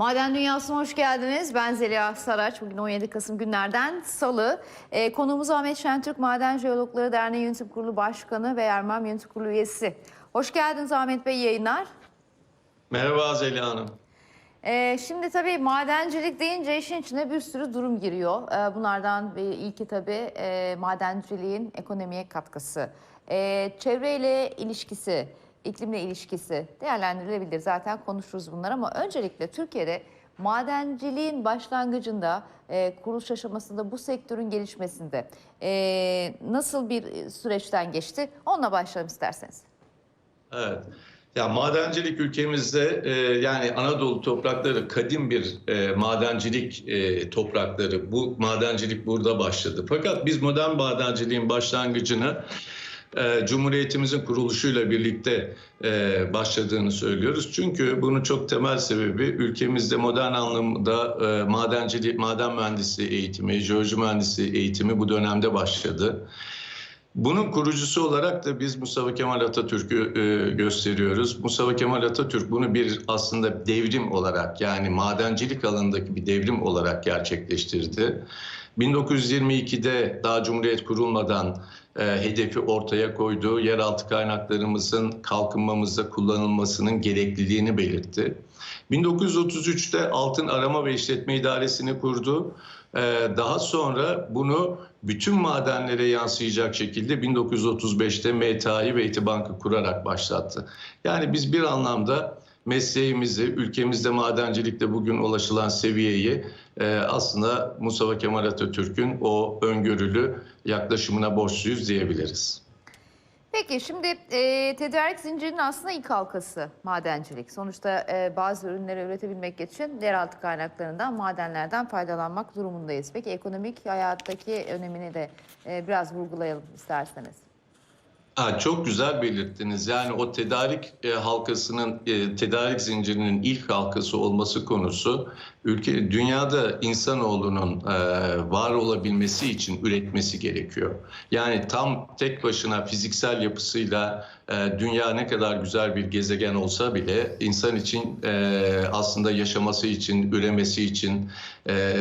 Maden Dünyası'na hoş geldiniz. Ben Zeliha Saraç. Bugün 17 Kasım günlerden salı. Ee, konuğumuz Ahmet Şentürk, Maden Jeologları Derneği Yönetim Kurulu Başkanı ve Ermem Yönetim Kurulu üyesi. Hoş geldiniz Ahmet Bey yayınlar. Merhaba Zeliha Hanım. Ee, şimdi tabii madencilik deyince işin içine bir sürü durum giriyor. Ee, bunlardan ilki tabii e, madenciliğin ekonomiye katkısı. Ee, çevreyle ilişkisi, iklimle ilişkisi değerlendirilebilir. Zaten konuşuruz bunlar ama öncelikle Türkiye'de madenciliğin başlangıcında, e, kuruluş aşamasında bu sektörün gelişmesinde e, nasıl bir süreçten geçti? Onunla başlayalım isterseniz. Evet. Ya madencilik ülkemizde e, yani Anadolu toprakları kadim bir e, madencilik e, toprakları. Bu madencilik burada başladı. Fakat biz modern madenciliğin başlangıcını e, Cumhuriyetimizin kuruluşuyla birlikte e, başladığını söylüyoruz. Çünkü bunun çok temel sebebi ülkemizde modern anlamda e, madencilik, maden mühendisliği eğitimi, jeoloji mühendisliği eğitimi bu dönemde başladı. Bunun kurucusu olarak da biz Mustafa Kemal Atatürk'ü e, gösteriyoruz. Mustafa Kemal Atatürk bunu bir aslında devrim olarak yani madencilik alanındaki bir devrim olarak gerçekleştirdi. 1922'de daha Cumhuriyet kurulmadan e, hedefi ortaya koyduğu yeraltı kaynaklarımızın kalkınmamızda kullanılmasının gerekliliğini belirtti. 1933'te Altın Arama ve İşletme İdaresi'ni kurdu. E, daha sonra bunu bütün madenlere yansıyacak şekilde 1935'te MTA'yı ve İtibank'ı kurarak başlattı. Yani biz bir anlamda mesleğimizi, ülkemizde madencilikte bugün ulaşılan seviyeyi e, aslında Mustafa Kemal Atatürk'ün o öngörülü yaklaşımına borçluyuz diyebiliriz. Peki şimdi e, tedarik zincirinin aslında ilk halkası madencilik. Sonuçta e, bazı ürünleri üretebilmek için yeraltı kaynaklarından, madenlerden faydalanmak durumundayız. Peki ekonomik hayattaki önemini de e, biraz vurgulayalım isterseniz. Ha, çok güzel belirttiniz. Yani o tedarik e, halkasının, e, tedarik zincirinin ilk halkası olması konusu ülke dünyada insanoğlunun e, var olabilmesi için üretmesi gerekiyor. Yani tam tek başına fiziksel yapısıyla e, dünya ne kadar güzel bir gezegen olsa bile insan için e, aslında yaşaması için, üremesi için e,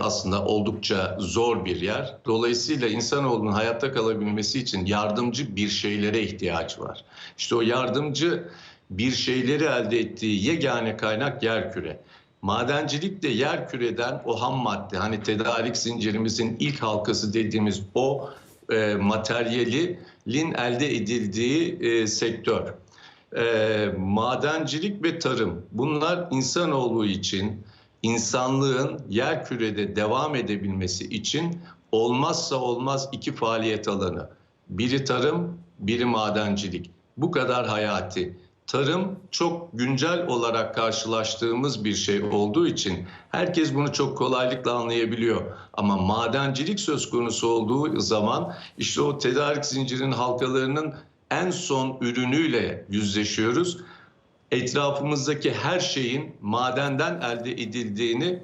aslında oldukça zor bir yer. Dolayısıyla insanoğlunun hayatta kalabilmesi için yardımcı bir şeylere ihtiyacı var. İşte o yardımcı bir şeyleri elde ettiği yegane kaynak yerküre. Madencilik de yer küreden o ham madde hani tedarik zincirimizin ilk halkası dediğimiz o e, materyalin elde edildiği e, sektör. E, madencilik ve tarım bunlar insanoğlu için insanlığın yer kürede devam edebilmesi için olmazsa olmaz iki faaliyet alanı. Biri tarım, biri madencilik. Bu kadar hayati tarım çok güncel olarak karşılaştığımız bir şey olduğu için herkes bunu çok kolaylıkla anlayabiliyor. Ama madencilik söz konusu olduğu zaman işte o tedarik zincirinin halkalarının en son ürünüyle yüzleşiyoruz. Etrafımızdaki her şeyin madenden elde edildiğini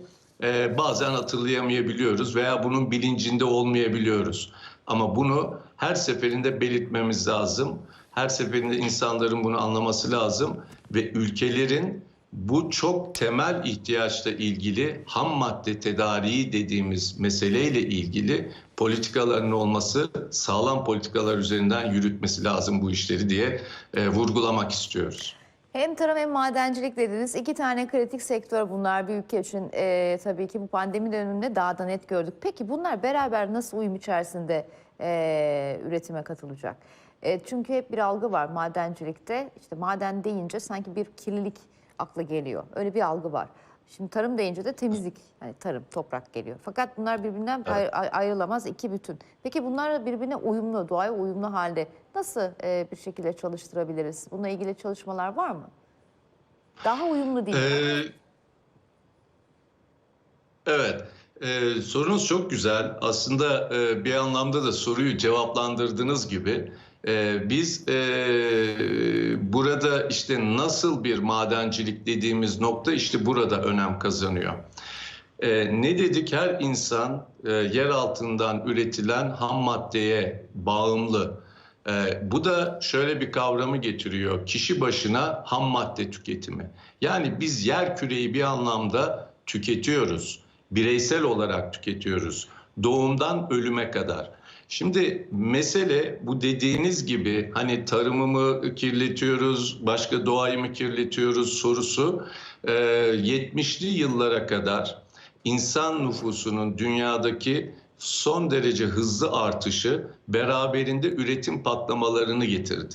bazen hatırlayamayabiliyoruz veya bunun bilincinde olmayabiliyoruz. Ama bunu her seferinde belirtmemiz lazım. Her seferinde insanların bunu anlaması lazım ve ülkelerin bu çok temel ihtiyaçla ilgili ham madde tedariği dediğimiz meseleyle ilgili politikaların olması, sağlam politikalar üzerinden yürütmesi lazım bu işleri diye e, vurgulamak istiyoruz. Hem tarım hem madencilik dediniz. İki tane kritik sektör bunlar bir ülke için. E, tabii ki bu pandemi döneminde daha da net gördük. Peki bunlar beraber nasıl uyum içerisinde e, üretime katılacak? E, çünkü hep bir algı var madencilikte. İşte maden deyince sanki bir kirlilik akla geliyor. Öyle bir algı var. Şimdi tarım deyince de temizlik, hani tarım, toprak geliyor. Fakat bunlar birbirinden Evet. ayr- ayrılamaz iki bütün. Peki bunlar birbirine uyumlu, doğaya uyumlu halde nasıl e, bir şekilde çalıştırabiliriz? Bununla ilgili çalışmalar var mı? Daha uyumlu değil. Ee, evet. Ee, sorunuz çok güzel. Aslında e, bir anlamda da soruyu cevaplandırdığınız gibi e, biz e, burada işte nasıl bir madencilik dediğimiz nokta işte burada önem kazanıyor. E, ne dedik? Her insan e, yer altından üretilen ham maddeye bağımlı. Ee, bu da şöyle bir kavramı getiriyor. Kişi başına ham madde tüketimi. Yani biz yer küreyi bir anlamda tüketiyoruz. Bireysel olarak tüketiyoruz. Doğumdan ölüme kadar. Şimdi mesele bu dediğiniz gibi hani tarımımı kirletiyoruz, başka doğayı mı kirletiyoruz sorusu e, 70'li yıllara kadar insan nüfusunun dünyadaki son derece hızlı artışı beraberinde üretim patlamalarını getirdi.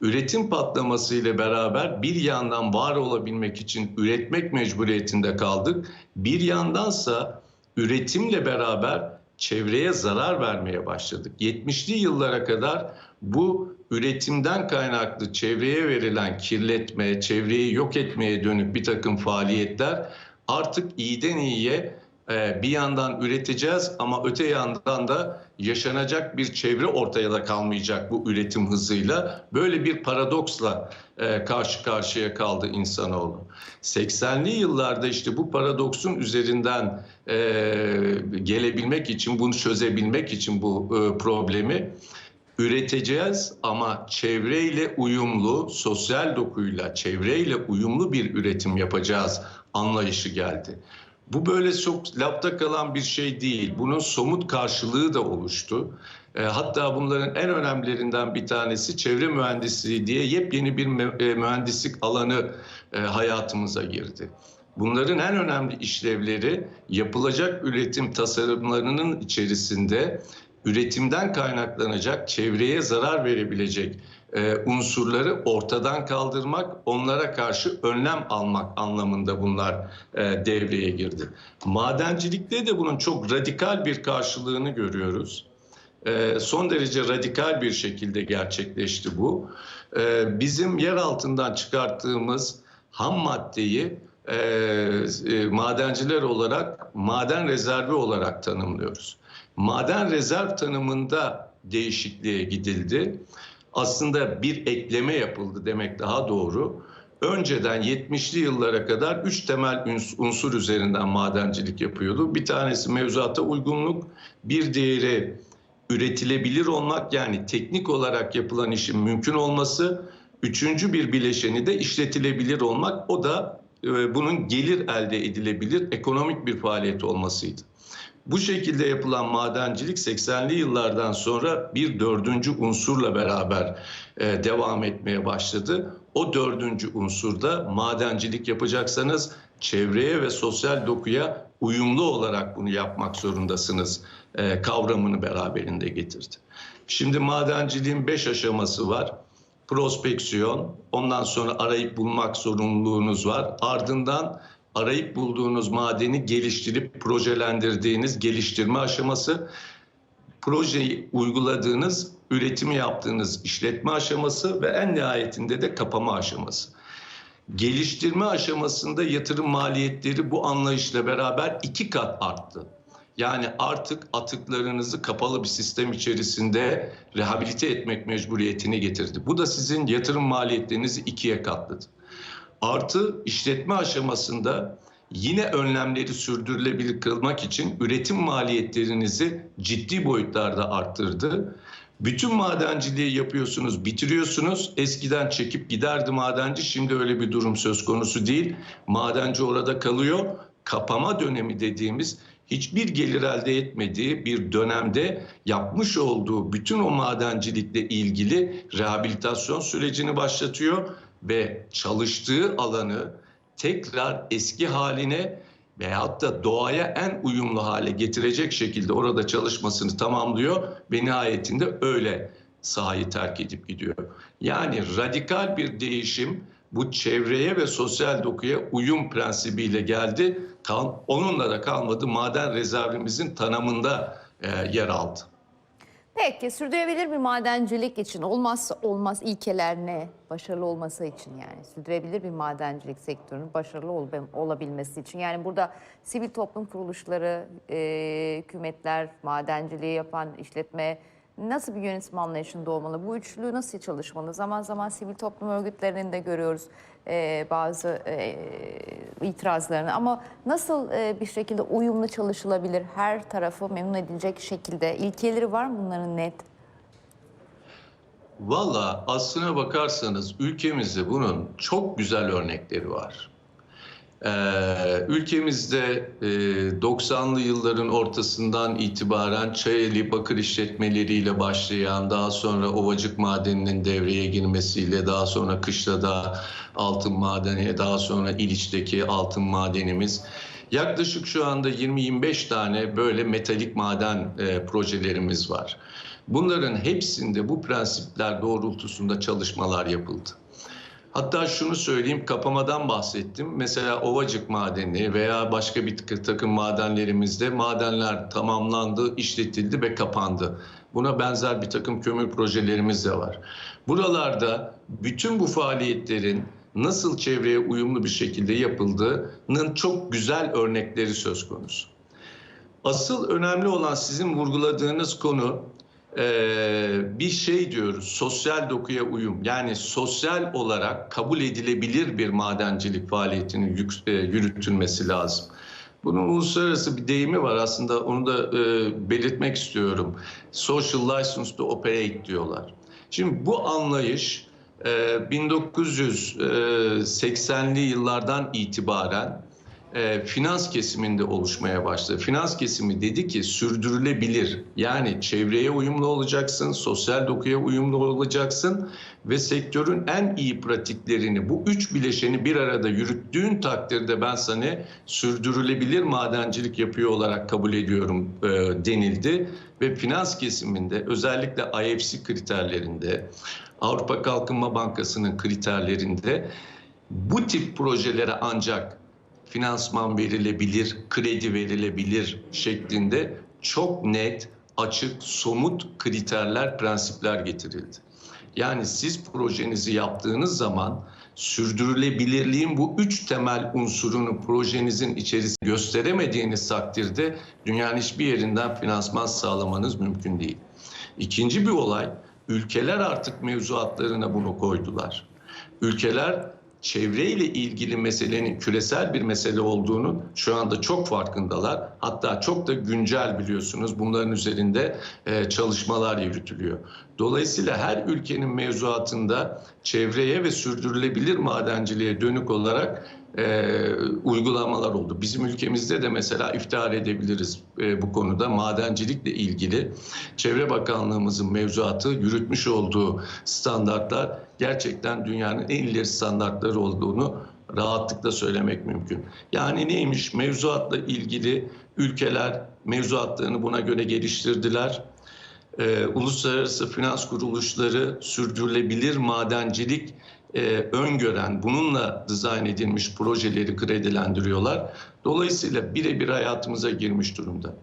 Üretim patlaması ile beraber bir yandan var olabilmek için üretmek mecburiyetinde kaldık. Bir yandansa üretimle beraber çevreye zarar vermeye başladık. 70'li yıllara kadar bu üretimden kaynaklı çevreye verilen kirletme, çevreyi yok etmeye dönük bir takım faaliyetler artık iyiden iyiye bir yandan üreteceğiz ama öte yandan da yaşanacak bir çevre ortaya da kalmayacak bu üretim hızıyla. Böyle bir paradoksla e, karşı karşıya kaldı insanoğlu. 80'li yıllarda işte bu paradoksun üzerinden e, gelebilmek için, bunu çözebilmek için bu e, problemi üreteceğiz ama çevreyle uyumlu, sosyal dokuyla, çevreyle uyumlu bir üretim yapacağız anlayışı geldi. Bu böyle çok lafta kalan bir şey değil. Bunun somut karşılığı da oluştu. E, hatta bunların en önemlilerinden bir tanesi çevre mühendisliği diye yepyeni bir e, mühendislik alanı e, hayatımıza girdi. Bunların en önemli işlevleri yapılacak üretim tasarımlarının içerisinde üretimden kaynaklanacak, çevreye zarar verebilecek unsurları ortadan kaldırmak, onlara karşı önlem almak anlamında bunlar e, devreye girdi. Madencilikte de bunun çok radikal bir karşılığını görüyoruz. E, son derece radikal bir şekilde gerçekleşti bu. E, bizim yer altından çıkarttığımız ham maddeyi e, e, madenciler olarak maden rezervi olarak tanımlıyoruz. Maden rezerv tanımında değişikliğe gidildi. Aslında bir ekleme yapıldı demek daha doğru. Önceden 70'li yıllara kadar üç temel unsur üzerinden madencilik yapıyordu. Bir tanesi mevzuata uygunluk, bir diğeri üretilebilir olmak yani teknik olarak yapılan işin mümkün olması, üçüncü bir bileşeni de işletilebilir olmak. O da e, bunun gelir elde edilebilir ekonomik bir faaliyet olmasıydı. Bu şekilde yapılan madencilik 80'li yıllardan sonra bir dördüncü unsurla beraber e, devam etmeye başladı. O dördüncü unsurda madencilik yapacaksanız çevreye ve sosyal dokuya uyumlu olarak bunu yapmak zorundasınız e, kavramını beraberinde getirdi. Şimdi madenciliğin beş aşaması var. Prospeksiyon, ondan sonra arayıp bulmak zorunluluğunuz var. Ardından arayıp bulduğunuz madeni geliştirip projelendirdiğiniz geliştirme aşaması, projeyi uyguladığınız, üretimi yaptığınız işletme aşaması ve en nihayetinde de kapama aşaması. Geliştirme aşamasında yatırım maliyetleri bu anlayışla beraber iki kat arttı. Yani artık atıklarınızı kapalı bir sistem içerisinde rehabilite etmek mecburiyetini getirdi. Bu da sizin yatırım maliyetlerinizi ikiye katladı. Artı işletme aşamasında yine önlemleri sürdürülebilir kılmak için üretim maliyetlerinizi ciddi boyutlarda arttırdı. Bütün madenciliği yapıyorsunuz, bitiriyorsunuz. Eskiden çekip giderdi madenci. Şimdi öyle bir durum söz konusu değil. Madenci orada kalıyor. Kapama dönemi dediğimiz hiçbir gelir elde etmediği bir dönemde yapmış olduğu bütün o madencilikle ilgili rehabilitasyon sürecini başlatıyor ve çalıştığı alanı tekrar eski haline veyahut da doğaya en uyumlu hale getirecek şekilde orada çalışmasını tamamlıyor ve nihayetinde öyle sahayı terk edip gidiyor. Yani radikal bir değişim bu çevreye ve sosyal dokuya uyum prensibiyle geldi. Onunla da kalmadı maden rezervimizin tanımında e, yer aldı. Peki sürdürülebilir bir madencilik için olmazsa olmaz ilkeler ne? Başarılı olması için yani sürdürülebilir bir madencilik sektörünün başarılı ol- olabilmesi için. Yani burada sivil toplum kuruluşları, e, hükümetler, madenciliği yapan işletme nasıl bir yönetim anlayışında olmalı? Bu üçlü nasıl çalışmalı? Zaman zaman sivil toplum örgütlerinin de görüyoruz e, bazı e, itirazlarını ama nasıl e, bir şekilde uyumlu çalışılabilir? Her tarafı memnun edilecek şekilde ilkeleri var mı bunların net? Valla aslına bakarsanız ülkemizde bunun çok güzel örnekleri var. Ee, ülkemizde e, 90'lı yılların ortasından itibaren Çayeli bakır işletmeleriyle başlayan daha sonra Ovacık madeninin devreye girmesiyle daha sonra Kışla'da altın madeni daha sonra İliç'teki altın madenimiz yaklaşık şu anda 20-25 tane böyle metalik maden e, projelerimiz var. Bunların hepsinde bu prensipler doğrultusunda çalışmalar yapıldı. Hatta şunu söyleyeyim, kapamadan bahsettim. Mesela Ovacık madeni veya başka bir takım madenlerimizde madenler tamamlandı, işletildi ve kapandı. Buna benzer bir takım kömür projelerimiz de var. Buralarda bütün bu faaliyetlerin nasıl çevreye uyumlu bir şekilde yapıldığının çok güzel örnekleri söz konusu. Asıl önemli olan sizin vurguladığınız konu bir şey diyoruz sosyal dokuya uyum yani sosyal olarak kabul edilebilir bir madencilik faaliyetinin e, yürütülmesi lazım. Bunun uluslararası bir deyimi var aslında onu da e, belirtmek istiyorum. Social license to operate diyorlar. Şimdi bu anlayış e, 1980'li yıllardan itibaren e, finans kesiminde oluşmaya başladı. Finans kesimi dedi ki sürdürülebilir. Yani çevreye uyumlu olacaksın, sosyal dokuya uyumlu olacaksın ve sektörün en iyi pratiklerini bu üç bileşeni bir arada yürüttüğün takdirde ben sana sürdürülebilir madencilik yapıyor olarak kabul ediyorum e, denildi ve finans kesiminde özellikle IFC kriterlerinde Avrupa Kalkınma Bankası'nın kriterlerinde bu tip projelere ancak finansman verilebilir, kredi verilebilir şeklinde çok net, açık, somut kriterler, prensipler getirildi. Yani siz projenizi yaptığınız zaman sürdürülebilirliğin bu üç temel unsurunu projenizin içerisinde gösteremediğiniz takdirde dünyanın hiçbir yerinden finansman sağlamanız mümkün değil. İkinci bir olay, ülkeler artık mevzuatlarına bunu koydular. Ülkeler çevreyle ilgili meselenin küresel bir mesele olduğunu şu anda çok farkındalar. Hatta çok da güncel biliyorsunuz. Bunların üzerinde e, çalışmalar yürütülüyor. Dolayısıyla her ülkenin mevzuatında çevreye ve sürdürülebilir madenciliğe dönük olarak e, uygulamalar oldu. Bizim ülkemizde de mesela iftihar edebiliriz e, bu konuda madencilikle ilgili Çevre Bakanlığımızın mevzuatı yürütmüş olduğu standartlar gerçekten dünyanın en ileri standartları olduğunu rahatlıkla söylemek mümkün. Yani neymiş mevzuatla ilgili ülkeler mevzuatlarını buna göre geliştirdiler. Ee, uluslararası finans kuruluşları sürdürülebilir madencilik e, öngören, bununla dizayn edilmiş projeleri kredilendiriyorlar. Dolayısıyla birebir hayatımıza girmiş durumda.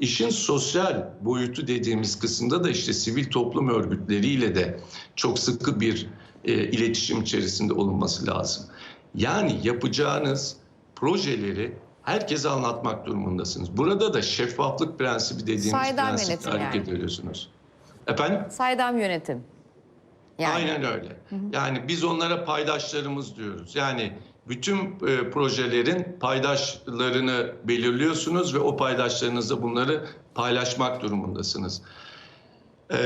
İşin sosyal boyutu dediğimiz kısımda da işte sivil toplum örgütleriyle de çok sıkı bir e, iletişim içerisinde olunması lazım. Yani yapacağınız projeleri herkese anlatmak durumundasınız. Burada da şeffaflık prensibi dediğimiz Saydam prensiple yönetim hareket yani. ediyorsunuz. Efendim? Saydam yönetim. Yani. Aynen öyle. Yani biz onlara paydaşlarımız diyoruz. Yani bütün e, projelerin paydaşlarını belirliyorsunuz ve o paydaşlarınızla bunları paylaşmak durumundasınız. E,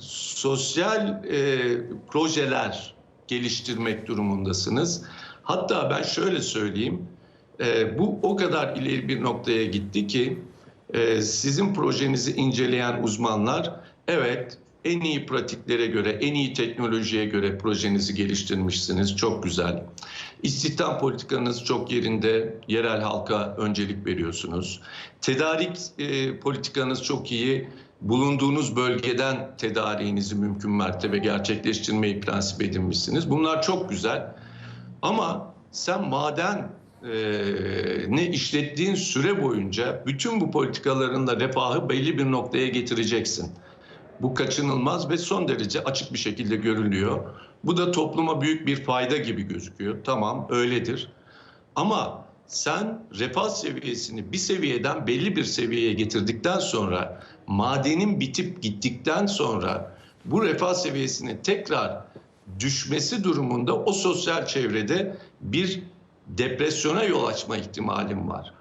sosyal e, projeler geliştirmek durumundasınız. Hatta ben şöyle söyleyeyim, e, bu o kadar ileri bir noktaya gitti ki e, sizin projenizi inceleyen uzmanlar evet en iyi pratiklere göre, en iyi teknolojiye göre projenizi geliştirmişsiniz. Çok güzel. İstihdam politikanız çok yerinde. Yerel halka öncelik veriyorsunuz. Tedarik e, politikanız çok iyi. Bulunduğunuz bölgeden tedariğinizi mümkün mertebe gerçekleştirmeyi prensip edinmişsiniz. Bunlar çok güzel. Ama sen maden e, ne işlettiğin süre boyunca bütün bu politikalarında refahı belli bir noktaya getireceksin. Bu kaçınılmaz ve son derece açık bir şekilde görülüyor. Bu da topluma büyük bir fayda gibi gözüküyor. Tamam öyledir. Ama sen refah seviyesini bir seviyeden belli bir seviyeye getirdikten sonra madenin bitip gittikten sonra bu refah seviyesinin tekrar düşmesi durumunda o sosyal çevrede bir depresyona yol açma ihtimalin var.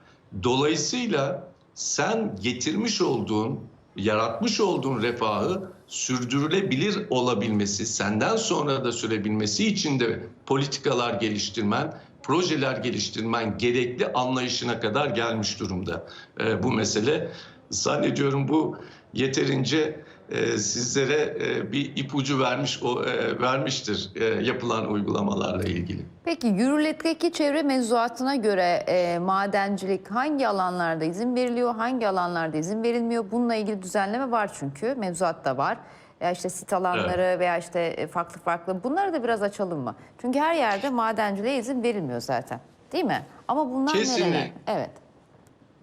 Dolayısıyla sen getirmiş olduğun yaratmış olduğun refahı sürdürülebilir olabilmesi, senden sonra da sürebilmesi için de politikalar geliştirmen, projeler geliştirmen gerekli anlayışına kadar gelmiş durumda. Ee, bu mesele zannediyorum bu yeterince e, sizlere e, bir ipucu vermiş o e, vermiştir e, yapılan uygulamalarla ilgili. Peki yürürlükteki çevre mevzuatına göre e, madencilik hangi alanlarda izin veriliyor, hangi alanlarda izin verilmiyor? Bununla ilgili düzenleme var çünkü mevzuatta var. Ya işte sit alanları veya işte e, farklı farklı bunları da biraz açalım mı? Çünkü her yerde madenciliğe izin verilmiyor zaten. Değil mi? Ama bunlar Kesinlikle. nereler? Evet.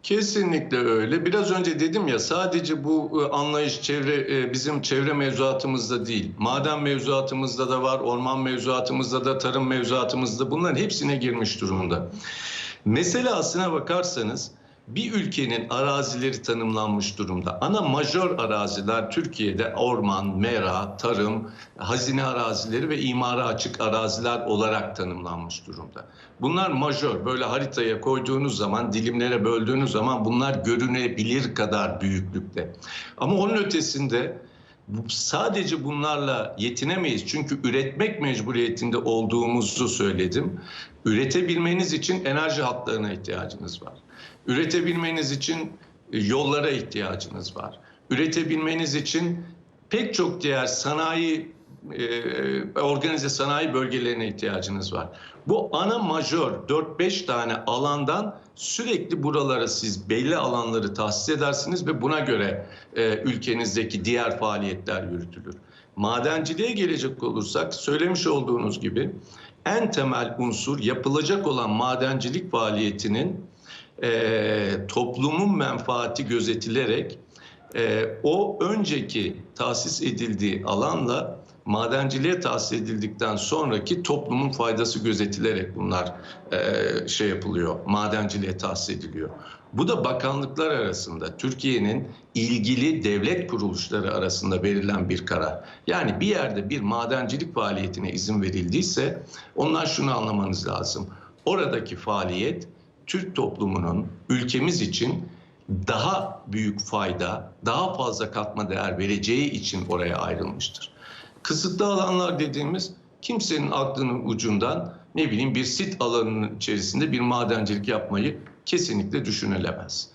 Kesinlikle öyle. Biraz önce dedim ya sadece bu e, anlayış çevre e, bizim çevre mevzuatımızda değil. Maden mevzuatımızda da var, orman mevzuatımızda da, tarım mevzuatımızda bunların hepsine girmiş durumda. Mesele aslına bakarsanız bir ülkenin arazileri tanımlanmış durumda. Ana majör araziler Türkiye'de orman, mera, tarım, hazine arazileri ve imara açık araziler olarak tanımlanmış durumda. Bunlar majör. Böyle haritaya koyduğunuz zaman, dilimlere böldüğünüz zaman bunlar görünebilir kadar büyüklükte. Ama onun ötesinde sadece bunlarla yetinemeyiz. Çünkü üretmek mecburiyetinde olduğumuzu söyledim. Üretebilmeniz için enerji hatlarına ihtiyacınız var. Üretebilmeniz için e, yollara ihtiyacınız var. Üretebilmeniz için pek çok diğer sanayi e, organize sanayi bölgelerine ihtiyacınız var. Bu ana majör 4-5 tane alandan sürekli buralara siz belli alanları tahsis edersiniz ve buna göre e, ülkenizdeki diğer faaliyetler yürütülür. Madenciliğe gelecek olursak söylemiş olduğunuz gibi en temel unsur yapılacak olan madencilik faaliyetinin e, toplumun menfaati gözetilerek e, o önceki tahsis edildiği alanla madenciliğe tahsis edildikten sonraki toplumun faydası gözetilerek bunlar e, şey yapılıyor, madenciliğe tahsis ediliyor. Bu da bakanlıklar arasında Türkiye'nin ilgili devlet kuruluşları arasında verilen bir karar. Yani bir yerde bir madencilik faaliyetine izin verildiyse ondan şunu anlamanız lazım. Oradaki faaliyet Türk toplumunun ülkemiz için daha büyük fayda, daha fazla katma değer vereceği için oraya ayrılmıştır. Kısıtlı alanlar dediğimiz kimsenin aklının ucundan ne bileyim bir sit alanının içerisinde bir madencilik yapmayı kesinlikle düşünülemez.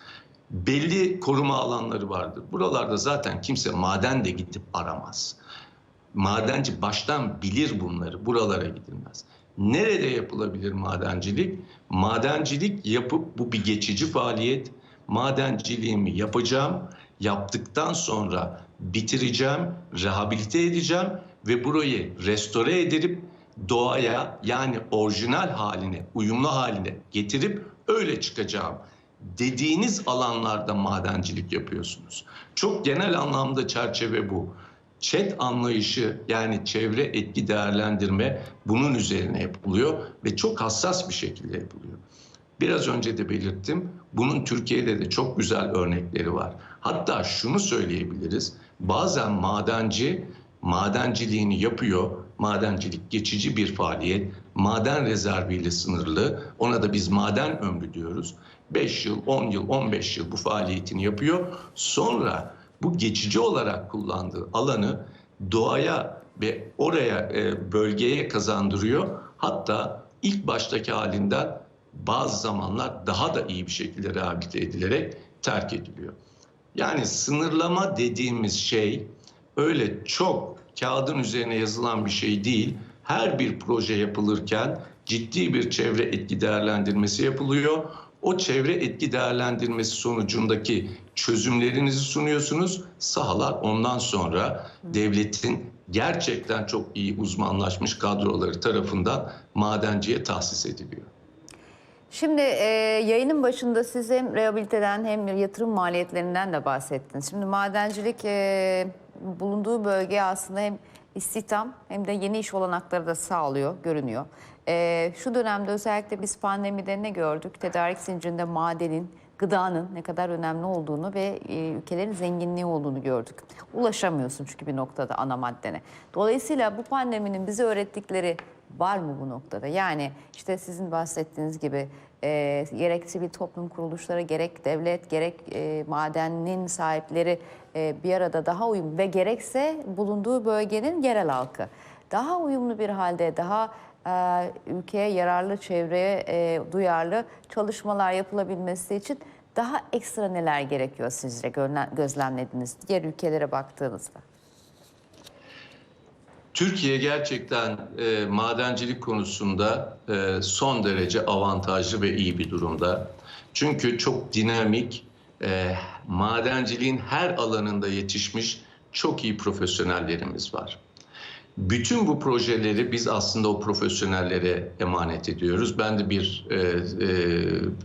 Belli koruma alanları vardır. Buralarda zaten kimse maden de gidip aramaz. Madenci baştan bilir bunları. Buralara gidilmez. Nerede yapılabilir madencilik? Madencilik yapıp bu bir geçici faaliyet. Madenciliğimi yapacağım. Yaptıktan sonra bitireceğim, rehabilite edeceğim ve burayı restore edip doğaya yani orijinal haline, uyumlu haline getirip öyle çıkacağım dediğiniz alanlarda madencilik yapıyorsunuz. Çok genel anlamda çerçeve bu. ÇED anlayışı yani çevre etki değerlendirme bunun üzerine yapılıyor ve çok hassas bir şekilde yapılıyor. Biraz önce de belirttim. Bunun Türkiye'de de çok güzel örnekleri var. Hatta şunu söyleyebiliriz. Bazen madenci madenciliğini yapıyor. Madencilik geçici bir faaliyet. Maden rezerviyle sınırlı. Ona da biz maden ömrü diyoruz. 5 yıl, 10 yıl, 15 yıl bu faaliyetini yapıyor. Sonra bu geçici olarak kullandığı alanı doğaya ve oraya e, bölgeye kazandırıyor. Hatta ilk baştaki halinden bazı zamanlar daha da iyi bir şekilde rehabilite edilerek terk ediliyor. Yani sınırlama dediğimiz şey öyle çok kağıdın üzerine yazılan bir şey değil. Her bir proje yapılırken ciddi bir çevre etki değerlendirmesi yapılıyor. O çevre etki değerlendirmesi sonucundaki çözümlerinizi sunuyorsunuz. Sahalar ondan sonra devletin gerçekten çok iyi uzmanlaşmış kadroları tarafından madenciye tahsis ediliyor. Şimdi e, yayının başında siz hem rehabiliteden hem yatırım maliyetlerinden de bahsettiniz. Şimdi madencilik e, bulunduğu bölge aslında hem istihdam hem de yeni iş olanakları da sağlıyor, görünüyor. E, şu dönemde özellikle biz pandemide ne gördük? Tedarik zincirinde madenin, gıdanın ne kadar önemli olduğunu ve e, ülkelerin zenginliği olduğunu gördük. Ulaşamıyorsun çünkü bir noktada ana maddene. Dolayısıyla bu pandeminin bize öğrettikleri var mı bu noktada? Yani işte sizin bahsettiğiniz gibi e, gerek sivil toplum kuruluşları, gerek devlet, gerek e, madenin sahipleri e, bir arada daha uyumlu ve gerekse bulunduğu bölgenin yerel halkı daha uyumlu bir halde, daha e, ülkeye yararlı, çevreye e, duyarlı çalışmalar yapılabilmesi için daha ekstra neler gerekiyor sizce gözlem- gözlemlediniz diğer ülkelere baktığınızda? Türkiye gerçekten e, madencilik konusunda e, son derece avantajlı ve iyi bir durumda. Çünkü çok dinamik, e, madenciliğin her alanında yetişmiş çok iyi profesyonellerimiz var. Bütün bu projeleri biz aslında o profesyonellere emanet ediyoruz. Ben de bir e, e,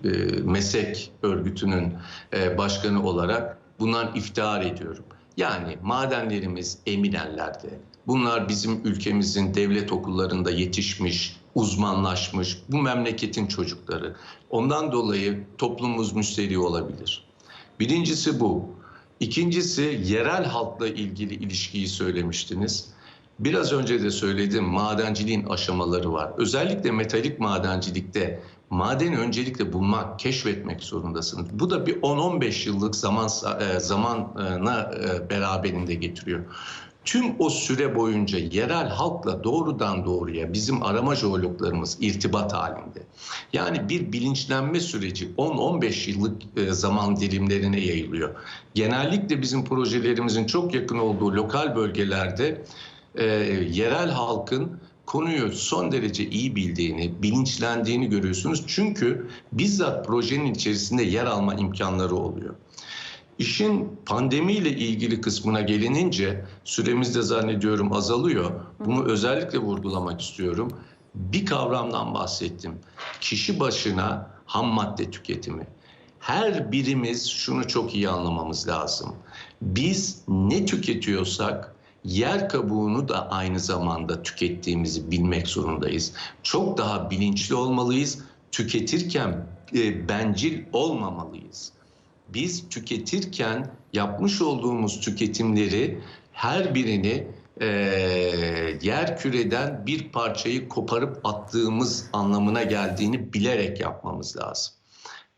e, meslek örgütünün e, başkanı olarak bundan iftihar ediyorum. Yani madenlerimiz eminenlerde. Bunlar bizim ülkemizin devlet okullarında yetişmiş, uzmanlaşmış, bu memleketin çocukları. Ondan dolayı toplumumuz müsteri olabilir. Birincisi bu. İkincisi yerel halkla ilgili ilişkiyi söylemiştiniz. Biraz önce de söyledim madenciliğin aşamaları var. Özellikle metalik madencilikte madeni öncelikle bulmak, keşfetmek zorundasınız. Bu da bir 10-15 yıllık zaman e, zamana e, beraberinde getiriyor. Tüm o süre boyunca yerel halkla doğrudan doğruya bizim arama jeologlarımız irtibat halinde. Yani bir bilinçlenme süreci 10-15 yıllık e, zaman dilimlerine yayılıyor. Genellikle bizim projelerimizin çok yakın olduğu lokal bölgelerde e, yerel halkın konuyu son derece iyi bildiğini, bilinçlendiğini görüyorsunuz. Çünkü bizzat projenin içerisinde yer alma imkanları oluyor. İşin pandemiyle ilgili kısmına gelinince süremiz de zannediyorum azalıyor. Bunu özellikle vurgulamak istiyorum. Bir kavramdan bahsettim. Kişi başına ham madde tüketimi. Her birimiz şunu çok iyi anlamamız lazım. Biz ne tüketiyorsak yer kabuğunu da aynı zamanda tükettiğimizi bilmek zorundayız. Çok daha bilinçli olmalıyız. Tüketirken e, bencil olmamalıyız. Biz tüketirken yapmış olduğumuz tüketimleri her birini e, yer küreden bir parçayı koparıp attığımız anlamına geldiğini bilerek yapmamız lazım.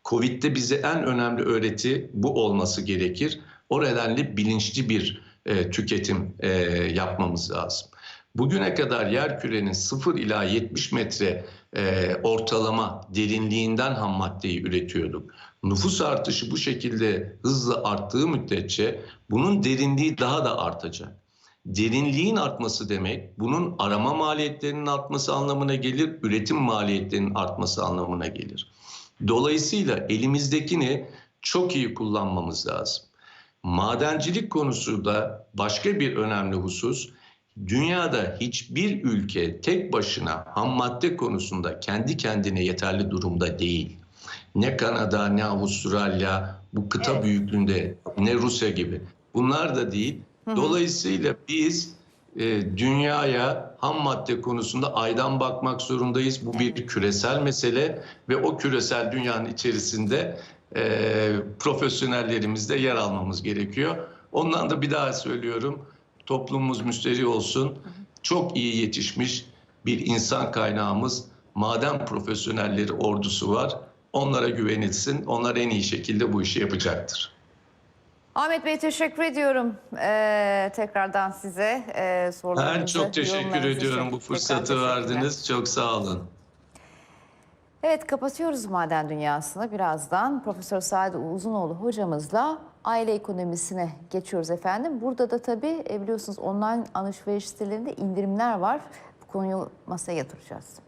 Covid'de bize en önemli öğreti bu olması gerekir. O nedenle bilinçli bir e, tüketim e, yapmamız lazım. Bugüne kadar yer kürenin 0 ila 70 metre e, ortalama derinliğinden ham maddeyi üretiyorduk. Nüfus artışı bu şekilde hızla arttığı müddetçe bunun derinliği daha da artacak. Derinliğin artması demek bunun arama maliyetlerinin artması anlamına gelir, üretim maliyetlerinin artması anlamına gelir. Dolayısıyla elimizdekini çok iyi kullanmamız lazım. Madencilik konusu da başka bir önemli husus. Dünyada hiçbir ülke tek başına ham madde konusunda kendi kendine yeterli durumda değil. Ne Kanada, ne Avustralya, bu kıta Evet. büyüklüğünde, ne Rusya gibi. Bunlar da değil. Dolayısıyla biz e, dünyaya ham madde konusunda aydan bakmak zorundayız. Bu bir küresel mesele ve o küresel dünyanın içerisinde e, profesyonellerimizde yer almamız gerekiyor. Ondan da bir daha söylüyorum. Toplumumuz müsteri olsun. Çok iyi yetişmiş bir insan kaynağımız, maden profesyonelleri ordusu var. Onlara güvenilsin. Onlar en iyi şekilde bu işi yapacaktır. Ahmet Bey teşekkür ediyorum ee, tekrardan size ee, sorularınızı. Ben çok teşekkür ediyorum bu fırsatı verdiniz. Çok sağ olun. Evet kapatıyoruz maden dünyasını. Birazdan Profesör Sadi Uzunoğlu hocamızla aile ekonomisine geçiyoruz efendim. Burada da tabii e, biliyorsunuz online alışveriş sitelerinde indirimler var. Bu konuyu masaya yatıracağız.